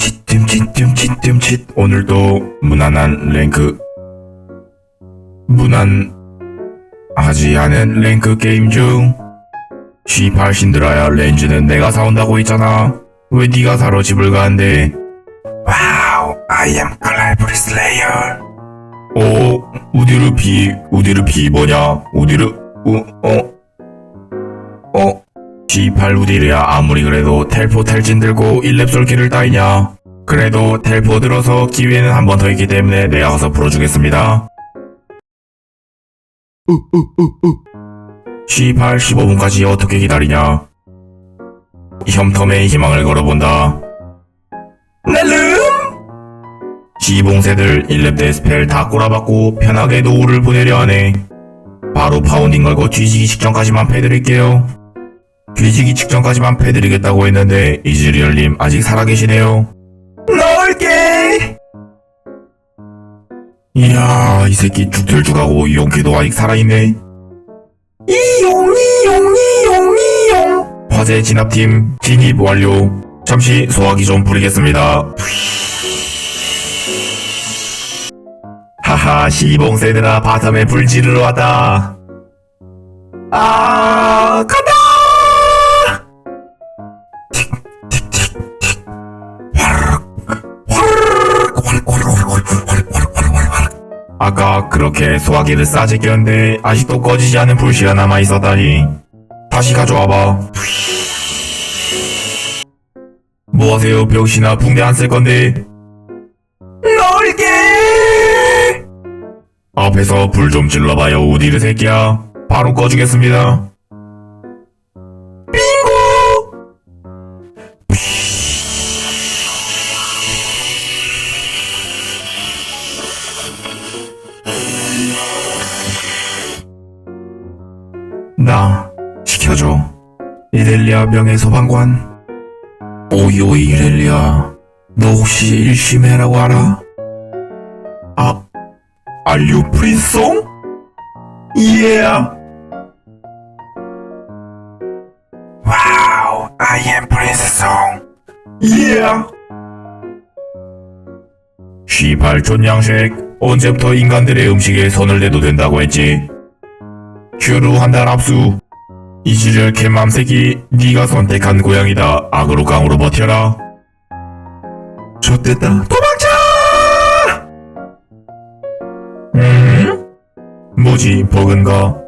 뜸칫 뜸칫 뜸칫 뜸칫. 오늘도 무난한 랭크. 무난 하지 않은 랭크 게임 중 G8 신드라야 렌즈는 내가 사온다고 했잖아. 왜 네가 사러 집을 가는데? 와우 I am Calibri Slayer. 오 우디르 비 우디르 비 뭐냐? 우디르 우 어 어? G8 우디르야 아무리 그래도 텔포 탈진 들고 1렙 솔기를 따이냐. 그래도 텔포 들어서 기회는 한 번 더 있기 때문에 내가 가서 풀어주겠습니다. G8 15분까지 어떻게 기다리냐. 혐텀의 희망을 걸어본다. 넬름! 지봉새들 1렙 대 스펠 다 꼬라박고 편하게 노후를 보내려 하네. 바로 파운딩 걸고 뒤지기 직전까지만 패드릴게요 뒤지기 직전까지만 패드리겠다고 했는데 이즈리얼님 아직 살아계시네요. 넣을게 이야 이 새끼 죽들 죽하고 용케도 아직 살아있네. 이용 이용 이용 이용. 화재 진압팀 진입 완료. 잠시 소화기 좀 부리겠습니다. 하하 시봉새들아 바텀에 불 지르러 왔다. 아 아까 그렇게 소화기를 싸제꼈는데 아직도 꺼지지 않은 불씨가 남아있었다니. 다시 가져와봐. 뭐하세요? 병신아 붕대 안 쓸 건데? 넣을게! 앞에서 불 좀 질러봐요 우디르 새끼야. 바로 꺼주겠습니다 나 시켜줘. 이렐리아 명예 소방관 오요 이렐리아 너 혹시 일심해라고 알아? 아 알류 프린송? Yeah. 와우 I am 프린스송 Yeah. 시발 존양색 언제부터 인간들의 음식에 손을 대도 된다고 했지? 휴루 한 달 압수. 이지를 개맘새끼 네가 선택한 고양이다. 악으로 강으로 버텨라. 좋됐다. 도망쳐! 음? 뭐지 버그인가